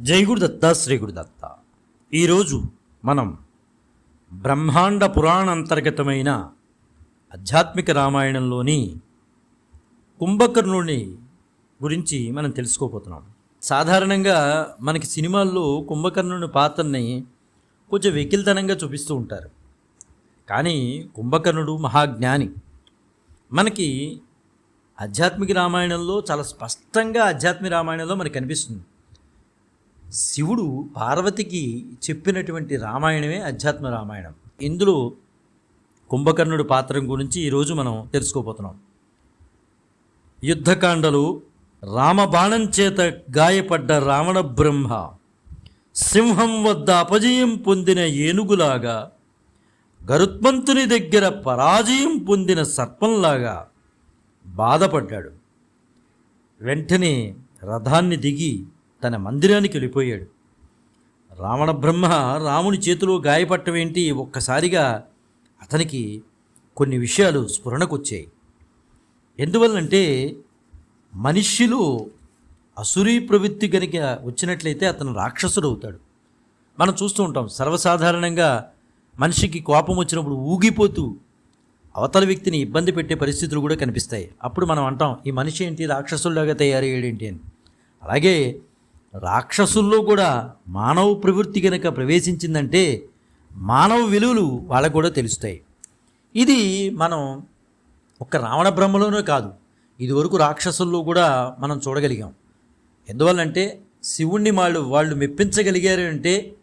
జై గురుదత్త శ్రీ గురుదత్త ఈరోజు మనం బ్రహ్మాండ పురాణ అంతర్గతమైన ఆధ్యాత్మిక రామాయణంలోని కుంభకర్ణుని గురించి మనం తెలుసుకోబోతున్నాం. సాధారణంగా మనకి సినిమాల్లో కుంభకర్ణుని పాత్రని కొంచెం వెకిల్తనంగా చూపిస్తూ ఉంటారు. కానీ కుంభకర్ణుడు మహాజ్ఞాని. మనకి ఆధ్యాత్మిక రామాయణంలో చాలా స్పష్టంగా ఆధ్యాత్మిక రామాయణంలో మనకు కనిపిస్తుంది. శివుడు పార్వతికి చెప్పినటువంటి రామాయణమే అధ్యాత్మ రామాయణం. ఇందులో కుంభకర్ణుడి పాత్ర గురించి ఈరోజు మనం తెలుసుకోబోతున్నాం. యుద్ధకాండలు రామబాణం చేత గాయపడ్డ రావణ బ్రహ్మ సింహం వద్ద అపజయం పొందిన ఏనుగులాగా గరుత్మంతుని దగ్గర పరాజయం పొందిన సర్పంలాగా బాధపడ్డాడు. వెంటనే రథాన్ని దిగి తన మందిరానికి వెళ్ళిపోయాడు. రావణ బ్రహ్మ రాముని చేతిలో గాయపట్టం ఏంటి ఒక్కసారిగా అతనికి కొన్ని విషయాలు స్ఫురణకొచ్చాయి. ఎందువల్లంటే మనిషిలో అసురీ ప్రవృత్తి కనుక వచ్చినట్లయితే అతను రాక్షసుడు అవుతాడు మనం చూస్తూ ఉంటాం సర్వసాధారణంగా మనిషికి కోపం వచ్చినప్పుడు ఊగిపోతూ అవతల వ్యక్తిని ఇబ్బంది పెట్టే పరిస్థితులు కూడా కనిపిస్తాయి. అప్పుడు మనం అంటాం ఈ మనిషి ఏంటి? రాక్షసుల్లాగా తయారయ్యాడేంటి? అని. అలాగే రాక్షసుల్లో కూడా మానవ ప్రవృత్తి కనుక ప్రవేశించిందంటే మానవ విలువలు వాళ్ళకు కూడా తెలుస్తాయి. ఇది మనం ఒక్క రావణ బ్రహ్మలోనే కాదు ఇదివరకు రాక్షసుల్లో కూడా మనం చూడగలిగాం. ఎందువల్లంటే శివుణ్ణి వాళ్ళు వాళ్ళు మెప్పించగలిగారు అంటే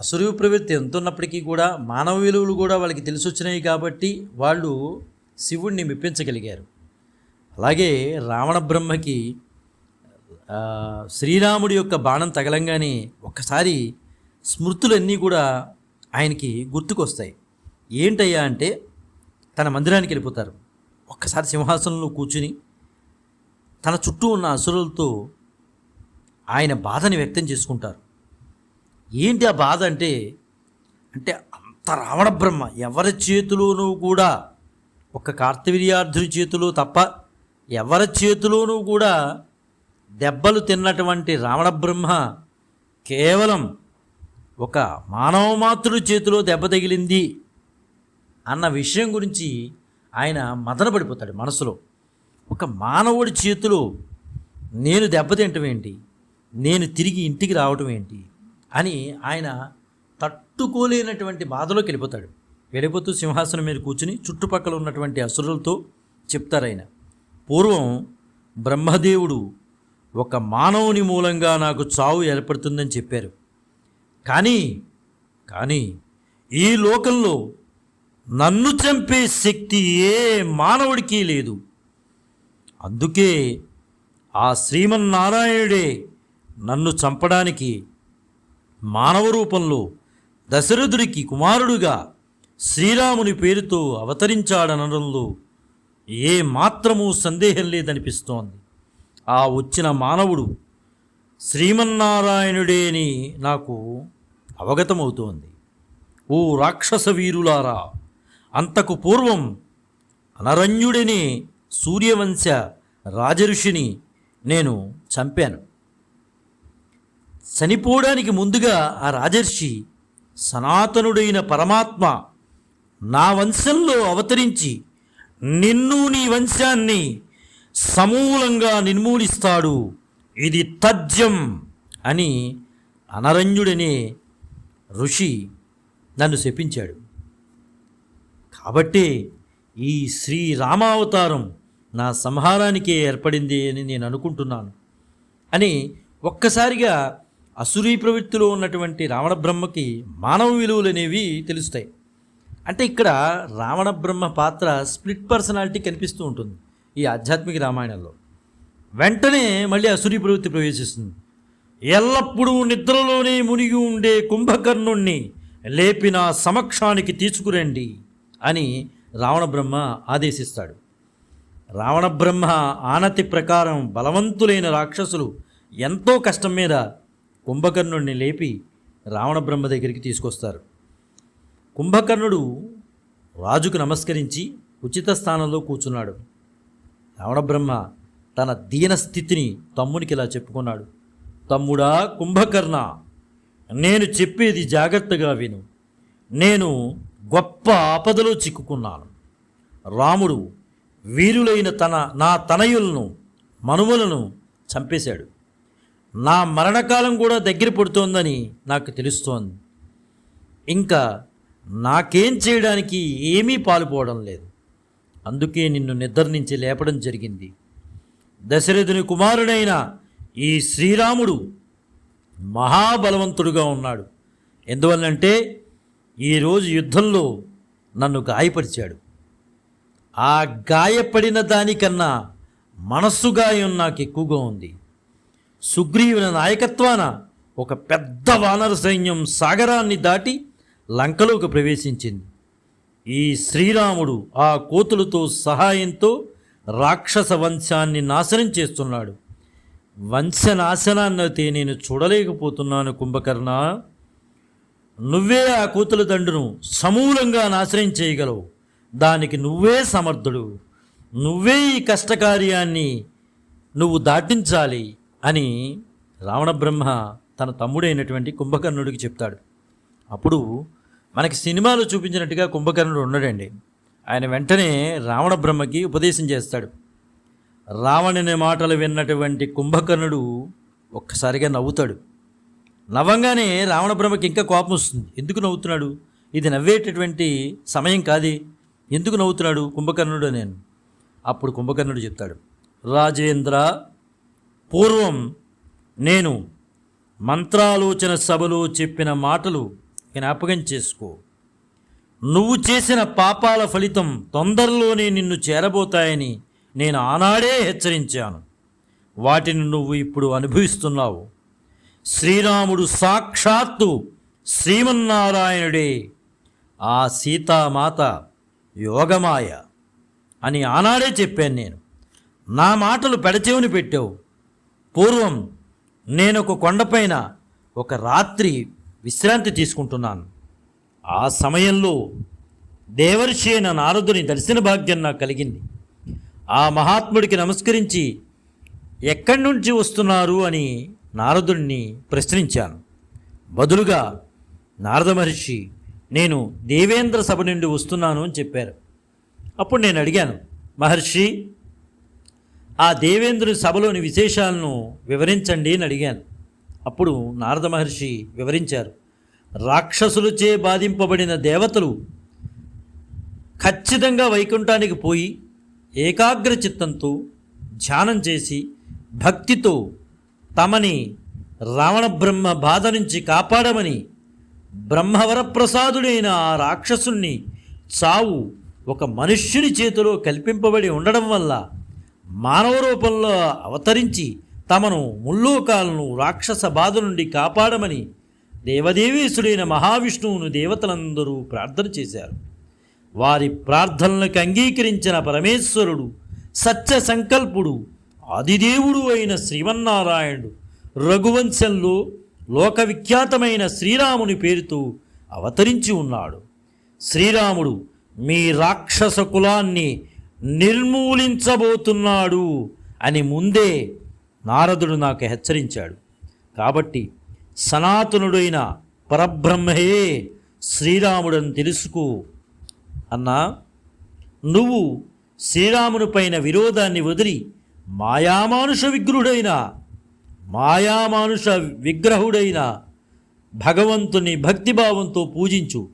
అసురు ప్రవృత్తి ఎంత ఉన్నప్పటికీ కూడా మానవ విలువలు కూడా వాళ్ళకి తెలిసి వచ్చినాయి కాబట్టి వాళ్ళు శివుణ్ణి మెప్పించగలిగారు. అలాగే రావణ బ్రహ్మకి శ్రీరాముడి యొక్క బాణం తగలంగానే ఒక్కసారి స్మృతులన్నీ కూడా ఆయనకి గుర్తుకొస్తాయి. ఏంటయ్యా అంటే తన మందిరానికి వెళ్ళిపోతారు. ఒక్కసారి సింహాసనంలో కూర్చుని తన చుట్టూ ఉన్న అసురులతో ఆయన బాధని వ్యక్తం చేసుకుంటారు. ఏంటి ఆ బాధ అంటే అంటే అంత రావణ బ్రహ్మ ఎవరి చేతిలోనూ కూడా ఒక కార్తవీర్యార్థుని చేతిలో తప్ప ఎవరి చేతిలోనూ కూడా దెబ్బలు తిన్నటువంటి రావణ బ్రహ్మ కేవలం ఒక మానవ చేతిలో దెబ్బ తగిలింది అన్న విషయం గురించి ఆయన మదన పడిపోతాడు మనసులో. ఒక మానవుడి చేతిలో నేను దెబ్బతింటం ఏంటి? నేను తిరిగి ఇంటికి రావటం ఏంటి? అని ఆయన తట్టుకోలేనటువంటి బాధలోకి వెళ్ళిపోతాడు. వెళ్ళిపోతూ సింహాసనం మీద కూర్చుని చుట్టుపక్కల ఉన్నటువంటి అసురులతో చెప్తారు ఆయన. పూర్వం బ్రహ్మదేవుడు ఒక మానవుని మూలంగా నాకు చావు ఏర్పడుతుందని చెప్పారు. కానీ కానీ ఈ లోకంలో నన్ను చంపే శక్తి ఏ మానవుడికి లేదు. అందుకే ఆ శ్రీమన్నారాయణుడే నన్ను చంపడానికి మానవ రూపంలో దశరథుడికి కుమారుడుగా శ్రీరాముని పేరుతో అవతరించాడనడంలో ఏ మాత్రమూ సందేహం లేదనిపిస్తోంది. ఆ వచ్చిన మానవుడు శ్రీమన్నారాయణుడేని నాకు అవగతమవుతోంది. ఓ రాక్షస వీరులారా అంతకు పూర్వం అనరణ్యుడిని సూర్యవంశ రాజఋషిని నేను చంపాను. చనిపోవడానికి ముందుగా ఆ రాజర్షి సనాతనుడైన పరమాత్మ నా వంశంలో అవతరించి నిన్ను నీ వంశాన్ని సమూలంగా నిర్మూలిస్తాడు. ఇది తథ్యం అని అనరంజుడనే ఋషి నన్ను శపించాడు. కాబట్టి ఈ శ్రీరామావతారం నా సంహారానికే ఏర్పడింది అని నేను అనుకుంటున్నాను అని ఒక్కసారిగా అసురీ ప్రవృత్తిలో ఉన్నటువంటి రావణ బ్రహ్మకి మానవ విలువలు అనేవి తెలుస్తాయి. అంటే ఇక్కడ రావణ బ్రహ్మ పాత్ర స్ప్లిట్ పర్సనాలిటీ కనిపిస్తూ ఉంటుంది. ఈ ఆధ్యాత్మిక రామాయణంలో. వెంటనే మళ్ళీ అసురీ ప్రవృత్తి ప్రవేశిస్తుంది. ఎల్లప్పుడూ నిద్రలోనే మునిగి ఉండే కుంభకర్ణుణ్ణి లేపిన సమక్షానికి తీసుకురండి అని రావణ బ్రహ్మ ఆదేశిస్తాడు. రావణ బ్రహ్మ ఆనతి ప్రకారం బలవంతులైన రాక్షసులు ఎంతో కష్టం మీద కుంభకర్ణుడిని లేపి రావణ బ్రహ్మ దగ్గరికి తీసుకొస్తారు. కుంభకర్ణుడు రాజుకు నమస్కరించి ఉచిత స్థానంలో కూర్చున్నాడు. రావణ బ్రహ్మ తన దీన స్థితిని తమ్మునికి ఇలా చెప్పుకున్నాడు. తమ్ముడా కుంభకర్ణ నేను చెప్పేది జాగ్రత్తగా విను. నేను గొప్ప ఆపదలో చిక్కుకున్నాను. రాముడు వీరులైన తన నా తనయులను మనుమలను చంపేశాడు. నా మరణకాలం కూడా దగ్గర పడుతోందని నాకు తెలుస్తోంది. ఇంకా నాకేం చేయడానికి ఏమీ పాలుపోవడం లేదు. అందుకే నిన్ను నిద్ర నుంచి లేపడం జరిగింది. దశరథుని కుమారుడైన ఈ శ్రీరాముడు మహాబలవంతుడుగా ఉన్నాడు. ఎందువల్లంటే ఈరోజు యుద్ధంలో నన్ను గాయపరిచాడు. ఆ గాయపడిన దానికన్నా మనస్సు గాయం నాకు ఎక్కువగా ఉంది. సుగ్రీవుని నాయకత్వాన ఒక పెద్ద వానర సైన్యం సాగరాన్ని దాటి లంకలోకి ప్రవేశించింది. ఈ శ్రీరాముడు ఆ కోతులతో సహాయంతో రాక్షస వంశాన్ని నాశనం చేస్తున్నాడు. వంశనాశనాన్నైతే నేను చూడలేకపోతున్నాను కుంభకర్ణ. నువ్వే ఆ కూతుల దండును సమూలంగా నాశనం చేయగలవు. దానికి నువ్వే సమర్థుడు. నువ్వే ఈ కష్టకార్యాన్ని నువ్వు దాటించాలి అని రావణ బ్రహ్మ తన తమ్ముడైనటువంటి కుంభకర్ణుడికి చెప్తాడు. అప్పుడు మనకి సినిమాలో చూపించినట్టుగా కుంభకర్ణుడు ఉండడండి. ఆయన వెంటనే రావణ బ్రహ్మకి ఉపదేశం చేస్తాడు. రావణుని మాటలు విన్నటువంటి కుంభకర్ణుడు ఒక్కసారిగా నవ్వుతాడు. నవ్వంగానే రావణ బ్రహ్మకి ఇంకా కోపం వస్తుంది. ఎందుకు నవ్వుతున్నాడు? ఇది నవ్వేటటువంటి సమయం కాదే. ఎందుకు నవ్వుతున్నాడు కుంభకర్ణుడు నేను? అప్పుడు కుంభకర్ణుడు చెప్తాడు. రాజేంద్ర పూర్వం నేను మంత్రాలోచన సభలో చెప్పిన మాటలు జ్ఞాపకం చేసుకో. నువ్వు చేసిన పాపాల ఫలితం తొందరలోనే నిన్ను చేరబోతాయని నేను ఆనాడే హెచ్చరించాను. వాటిని నువ్వు ఇప్పుడు అనుభవిస్తున్నావు. శ్రీరాముడు సాక్షాత్తు శ్రీమన్నారాయణుడే. ఆ సీతామాత యోగమాయ అని ఆనాడే చెప్పాను నేను. నా మాటలు పెడచెవిని పెట్టావు. పూర్వం నేను ఒక కొండపైన ఒక రాత్రి విశ్రాంతి తీసుకుంటున్నాను. ఆ సమయంలో దేవర్షి అయిన నారదుని దర్శన భాగ్యం నాకు కలిగింది. ఆ మహాత్ముడికి నమస్కరించి ఎక్కడి నుంచి వస్తున్నారు? అని నారదుడిని ప్రశ్నించాను. బదులుగా నారద మహర్షి నేను దేవేంద్ర సభ నుండి వస్తున్నాను అని చెప్పారు. అప్పుడు నేను అడిగాను మహర్షి ఆ దేవేంద్రుని సభలోని విశేషాలను వివరించండి అని అడిగాను. అప్పుడు నారద మహర్షి వివరించారు రాక్షసులచే బాధింపబడిన దేవతలు ఖచ్చితంగా వైకుంఠానికి పోయి ఏకాగ్ర చిత్తంతో ధ్యానం చేసి భక్తితో తమని రావణ బ్రహ్మ బాధ నుంచి కాపాడమని బ్రహ్మవరప్రసాదుడైన ఆ రాక్షసుణ్ణి చావు ఒక మనుష్యుని చేతిలో కల్పింపబడి ఉండడం వల్ల మానవ రూపంలో అవతరించి తమను ముల్లోకాలను రాక్షస బాధ నుండి కాపాడమని దేవదేవేశుడైన మహావిష్ణువును దేవతలందరూ ప్రార్థన చేశారు. వారి ప్రార్థనలకు అంగీకరించిన పరమేశ్వరుడు సత్య సంకల్పుడు ఆదిదేవుడు అయిన శ్రీమన్నారాయణుడు రఘువంశంలో లోకవిఖ్యాతమైన శ్రీరాముని పేరుతో అవతరించి ఉన్నాడు. శ్రీరాముడు మీ రాక్షస కులాన్ని నిర్మూలించబోతున్నాడు అని ముందే నారదుడు నాకు హెచ్చరించాడు. కాబట్టి సనాతనుడైన పరబ్రహ్మయే శ్రీరాముడని తెలుసుకో అన్నా. నువ్వు శ్రీరాముని పైన విరోధాన్ని వదిలి మాయామానుష విగ్రహుడైన మాయామానుష విగ్రహుడైన భగవంతుని భక్తిభావంతో పూజించు.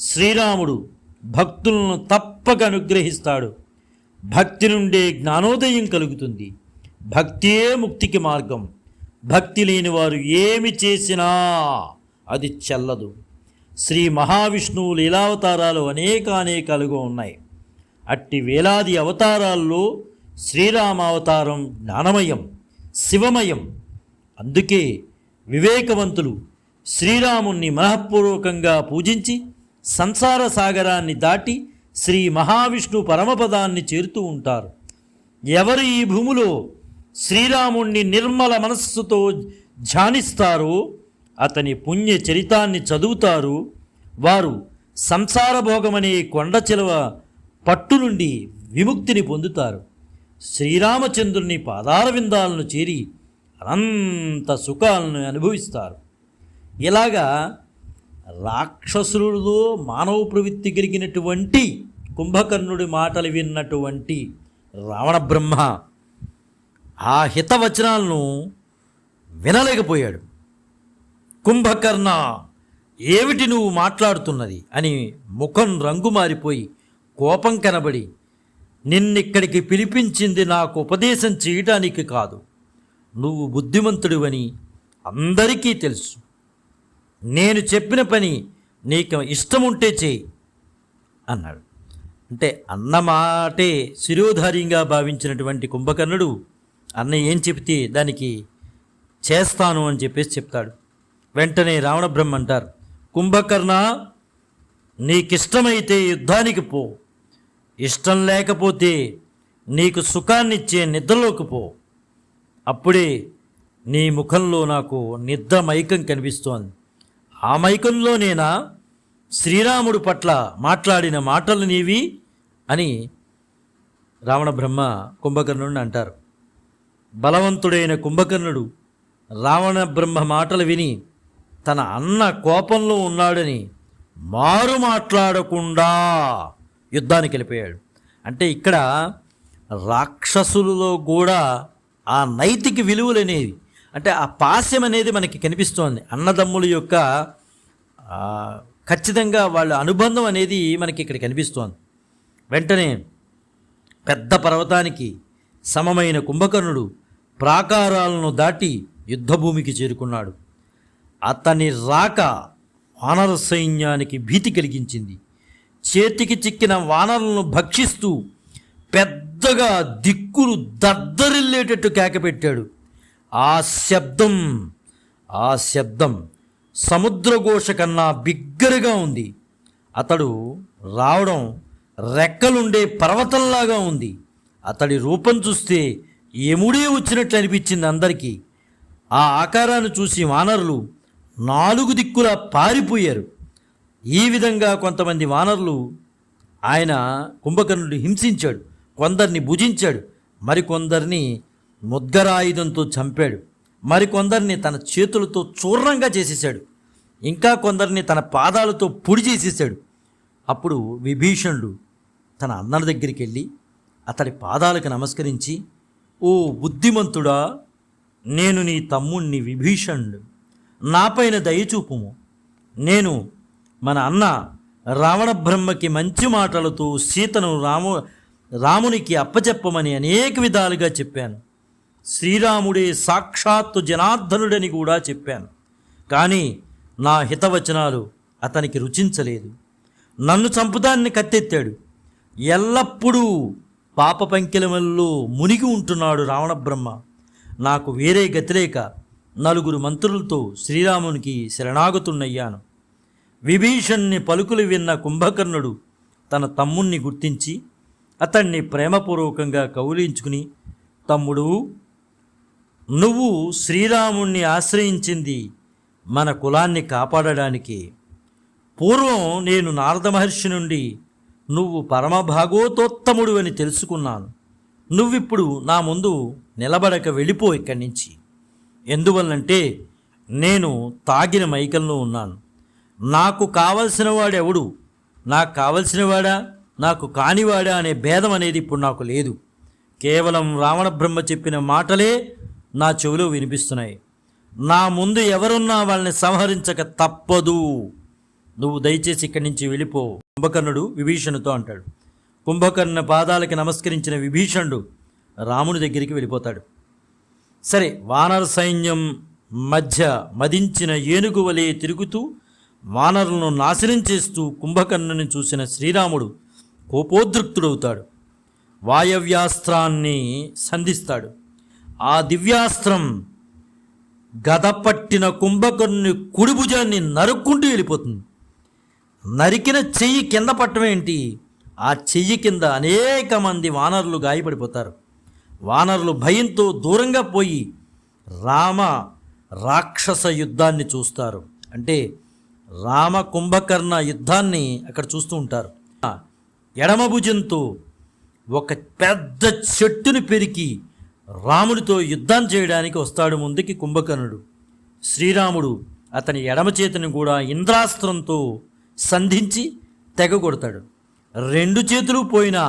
శ్రీరాముడు భక్తులను తప్పక అనుగ్రహిస్తాడు. భక్తి నుండే జ్ఞానోదయం కలుగుతుంది. భక్తియే ముక్తికి మార్గం. భక్తి లేని వారు ఏమి చేసినా అది చెల్లదు. శ్రీ మహావిష్ణువు లీలావతారాలు అనేకానేకాలుగా ఉన్నాయి. అట్టి వేలాది అవతారాల్లో శ్రీరామావతారం జ్ఞానమయం శివమయం. అందుకే వివేకవంతులు శ్రీరాముణ్ణి మనఃపూర్వకంగా పూజించి సంసార సాగరాన్ని దాటి శ్రీ మహావిష్ణు పరమపదాన్ని చేరుతూ ఉంటారు. ఎవరు ఈ భూమిలో శ్రీరాముణ్ణి నిర్మల మనస్సుతో ధ్యానిస్తారో. అతని పుణ్య చరితాన్ని చదువుతారు. వారు సంసార భోగమనే కొండ చిలవ పట్టు నుండి విముక్తిని పొందుతారు. శ్రీరామచంద్రుని పాదార విందాలను చేరి అనంత సుఖాలను అనుభవిస్తారు. ఇలాగా రాక్షసులలో మానవ ప్రవృత్తి కలిగినటువంటి కుంభకర్ణుడి మాటలు విన్నటువంటి రావణ బ్రహ్మ ఆ హితవచనాలను వినలేకపోయాడు. కుంభకర్ణ ఏమిటి నువ్వు మాట్లాడుతున్నది? అని ముఖం రంగు మారిపోయి కోపం కనబడి నిన్నిక్కడికి పిలిపించింది నాకు ఉపదేశం చేయటానికి కాదు. నువ్వు బుద్ధిమంతుడివని అందరికీ తెలుసు. నేను చెప్పిన పని నీకు ఇష్టం ఉంటే చేయి అన్నాడు. అంటే అన్నమాటే శిరోధార్యంగా భావించినటువంటి కుంభకర్ణుడు అన్న ఏం చెబితే దానికి చేస్తాను అని చెప్పేసి చెప్తాడు. వెంటనే రావణ బ్రహ్మ అంటారు కుంభకర్ణ నీకిష్టమైతే యుద్ధానికి పో. ఇష్టం లేకపోతే నీకు సుఖాన్నిచ్చే నిద్రలోకి పో. అప్పుడే నీ ముఖంలో నాకు నిద్ర మైకం కనిపిస్తోంది. ఆ మైకంలోనేనా శ్రీరాముడు పట్ల మాట్లాడిన మాటలు నీవి? అని రావణ బ్రహ్మ కుంభకర్ణుడిని అంటారు. బలవంతుడైన కుంభకర్ణుడు రావణ బ్రహ్మ మాటలు విని తన అన్న కోపంలో ఉన్నాడని మారు మాట్లాడకుండా యుద్ధానికి వెళ్ళిపోయాడు. అంటే ఇక్కడ రాక్షసులలో కూడా ఆ నైతిక విలువలు అనేవి అంటే ఆ పాస్యం అనేది మనకి కనిపిస్తోంది. అన్నదమ్ముల యొక్క ఖచ్చితంగా వాళ్ళ అనుబంధం అనేది మనకి ఇక్కడ కనిపిస్తోంది. వెంటనే పెద్ద పర్వతానికి సమమైన కుంభకర్ణుడు ప్రాకారాలను దాటి యుద్ధభూమికి చేరుకున్నాడు. అతని రాక వానర సైన్యానికి భీతి కలిగించింది. చేతికి చిక్కిన వానరులను భక్షిస్తూ పెద్దగా దిక్కులు దద్దరిల్లేటట్టు కేకపెట్టాడు. ఆ శబ్దం ఆ శబ్దం సముద్రఘోష కన్నా బిగ్గరగా ఉంది. అతడు రావడం రెక్కలుండే పర్వతంలాగా ఉంది. అతడి రూపం చూస్తే ఎముడే వచ్చినట్లు అనిపించింది అందరికీ. ఆ ఆకారాన్ని చూసి వానరులు నాలుగు దిక్కులా పారిపోయారు. ఈ విధంగా కొంతమంది వానరులు ఆయన కుంభకర్ణుడు హింసించాడు కొందరిని భుజించాడు మరికొందరిని ముద్గరాయుధంతో చంపాడు మరికొందరిని తన చేతులతో చూర్ణంగా చేసేసాడు ఇంకా కొందరిని తన పాదాలతో పొడి చేసేసాడు అప్పుడు విభీషణుడు తన అన్నల దగ్గరికి వెళ్ళి అతడి పాదాలకు నమస్కరించి ఓ బుద్ధిమంతుడా నేను నీ తమ్ముణ్ణి విభీషణుడు. నాపైన దయచూపుము నేను మన అన్న రావణ బ్రహ్మకి మంచి మాటలతో సీతను రాము రామునికి అప్పచెప్పమని అనేక విధాలుగా చెప్పాను. శ్రీరాముడే సాక్షాత్తు జనార్దనుడని కూడా చెప్పాను. కానీ నా హితవచనాలు అతనికి రుచించలేదు. నన్ను చంపుదాన్ని కత్తెత్తాడు. ఎల్లప్పుడూ పాప పంకిలమల్లో మునిగి ఉంటున్నాడు రావణ బ్రహ్మ. నాకు వేరే గతిలేక నలుగురు మంత్రులతో శ్రీరామునికి శరణాగతున్నయ్యాను విభీషణ్ణి పలుకులు విన్న కుంభకర్ణుడు తన తమ్ముణ్ణి గుర్తించి అతన్ని ప్రేమపూర్వకంగా కౌలించుకుని తమ్ముడు నువ్వు శ్రీరాముణ్ణి ఆశ్రయించింది మన కులాన్ని కాపాడడానికి. పూర్వం నేను నారద మహర్షి నుండి నువ్వు పరమభాగోతోత్తముడు అని తెలుసుకున్నాను. నువ్విప్పుడు నా ముందు నిలబడక వెళ్ళిపో ఇక్కడి నుంచి. ఎందువల్లంటే నేను తాగిన మైకంలో ఉన్నాను. నాకు కావలసిన వాడెవడు నాకు కావలసినవాడా? నాకు కానివాడా అనే భేదం అనేది ఇప్పుడు నాకు లేదు. కేవలం రావణ బ్రహ్మ చెప్పిన మాటలే నా చెవిలో వినిపిస్తున్నాయి. నా ముందు ఎవరున్నా వాళ్ళని సంహరించక తప్పదు. నువ్వు దయచేసి ఇక్కడి నుంచి వెళ్ళిపో. కుంభకర్ణుడు విభీషణుతో అంటాడు. కుంభకర్ణ పాదాలకి నమస్కరించిన విభీషణుడు రాముని దగ్గరికి వెళ్ళిపోతాడు. సరే వానర సైన్యం మధ్య మదించిన ఏనుగు వలె తిరుగుతూ వానరులను నాశనం చేస్తూ కుంభకర్ణుని చూసిన శ్రీరాముడు కోపోద్రిక్తుడవుతాడు. వాయవ్యాస్త్రాన్ని సంధిస్తాడు. ఆ దివ్యాస్త్రం గదపట్టిన కుంభకర్ణుని కుడి భుజాన్ని నరుక్కుంటూ వెళ్ళిపోతుంది. నరికిన చెయ్యి కింద పట్టమేంటి ఆ చెయ్యి కింద అనేక మంది వానరులు గాయపడిపోతారు. వానరులు భయంతో దూరంగా పోయి రామ రాక్షస యుద్ధాన్ని చూస్తారు. అంటే రామ కుంభకర్ణ యుద్ధాన్ని అక్కడ చూస్తూ ఉంటారు. ఎడమ భుజంతో ఒక పెద్ద చెట్టును పెరికి రాముడితో యుద్ధం చేయడానికి వస్తాడు ముందుకి కుంభకర్ణుడు. శ్రీరాముడు అతని ఎడమ చేతిని కూడా ఇంద్రాస్త్రంతో సంధించి తెగ కొడతాడు. రెండు చేతులు పోయినా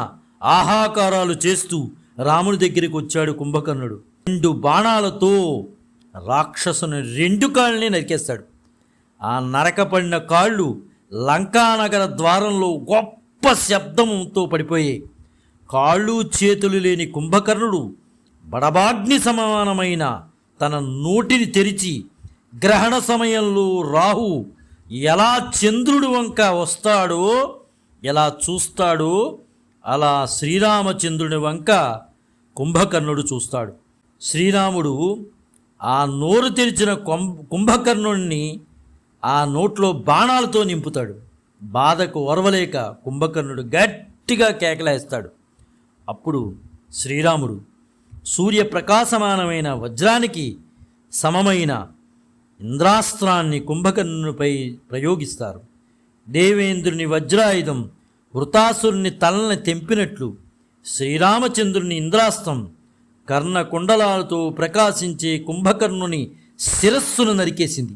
ఆహాకారాలు చేస్తూ రాముడి దగ్గరికి వచ్చాడు కుంభకర్ణుడు. రెండు బాణాలతో రాక్షసుని రెండు కాళ్ళని నరికేస్తాడు. ఆ నరకపడిన కాళ్ళు లంకానగర ద్వారంలో గొప్ప శబ్దంతో పడిపోయాయి కాళ్ళు చేతులు లేని కుంభకర్ణుడు బడబాగ్ని సమానమైన తన నోటిని తెరిచి గ్రహణ సమయంలో రాహు ఎలా చంద్రుడు వంక వస్తాడో ఎలా చూస్తాడో అలా శ్రీరామచంద్రుని వంక కుంభకర్ణుడు చూస్తాడు. శ్రీరాముడు ఆ నోరు తెరిచిన కొం కుంభకర్ణుడిని ఆ నోట్లో బాణాలతో నింపుతాడు. బాధకు ఓర్వలేక కుంభకర్ణుడు గట్టిగా కేకలేస్తాడు. అప్పుడు శ్రీరాముడు సూర్యప్రకాశమానమైన వజ్రానికి సమమైన ఇంద్రాస్త్రాన్ని కుంభకర్ణునిపై ప్రయోగిస్తారు. దేవేంద్రుని వజ్రాయుధం వృతాసురుని తలని తెంపినట్లు శ్రీరామచంద్రుని ఇంద్రాస్త్రం కర్ణ కుండలాలతో ప్రకాశించే కుంభకర్ణుని శిరస్సును నరికేసింది.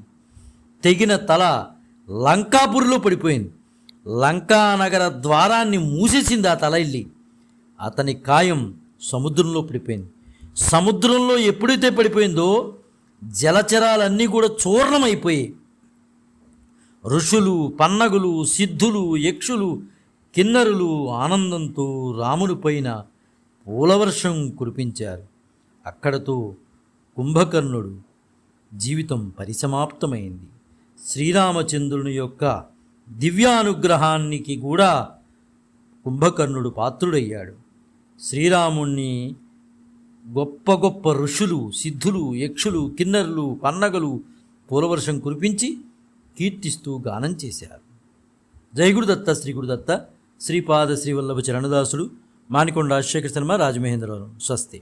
తెగిన తల లంకాపురిలో పడిపోయింది. లంకా నగర ద్వారాన్ని మూసేసింది ఆ తల ఇల్లి. అతని కాయం సముద్రంలో పడిపోయింది. సముద్రంలో ఎప్పుడైతే పడిపోయిందో జలచరాలన్నీ కూడా చూర్ణమైపోయాయి. ఋషులు పన్నగులు సిద్ధులు యక్షులు కిన్నరులు ఆనందంతో రాముడు పైన పూలవర్షం కురిపించారు. అక్కడతో కుంభకర్ణుడు జీవితం పరిసమాప్తమైంది. శ్రీరామచంద్రుని యొక్క దివ్యానుగ్రహానికి కూడా కుంభకర్ణుడు పాత్రుడయ్యాడు. శ్రీరాముణ్ణి గొప్ప గొప్ప ఋషులు సిద్ధులు యక్షులు కిన్నరులు పన్నగలు పూలవర్షం కురిపించి కీర్తిస్తూ గానం చేశారు. జయగురుదత్త శ్రీ గురుదత్త శ్రీపాద శ్రీవల్లభ చరణదాసుడు మానికొండ రాజశేఖర శర్మ రాజమహేంద్రవరం స్వస్తి.